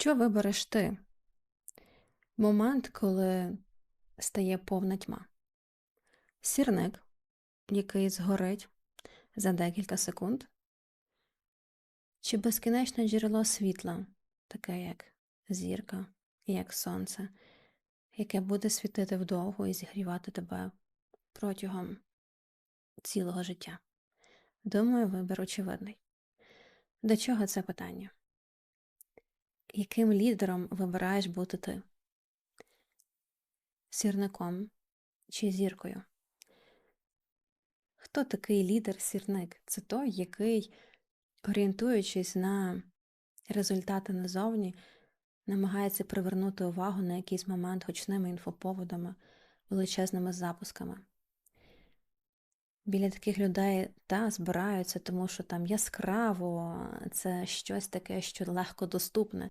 Що вибереш ти? Момент, коли стає повна тьма. Сірник, який згорить за декілька секунд, чи безкінечне джерело світла, таке як зірка, як сонце, яке буде світити вдовго і зігрівати тебе протягом цілого життя. Думаю, вибір очевидний. До чого це питання? Яким лідером вибираєш бути ти? Сірником чи зіркою? Хто такий лідер-сірник? Це той, який, орієнтуючись на результати назовні, намагається привернути увагу на якийсь момент гучними інфоповодами, величезними запусками. Біля таких людей та збираються, тому що там яскраво, це щось таке, що легко доступне.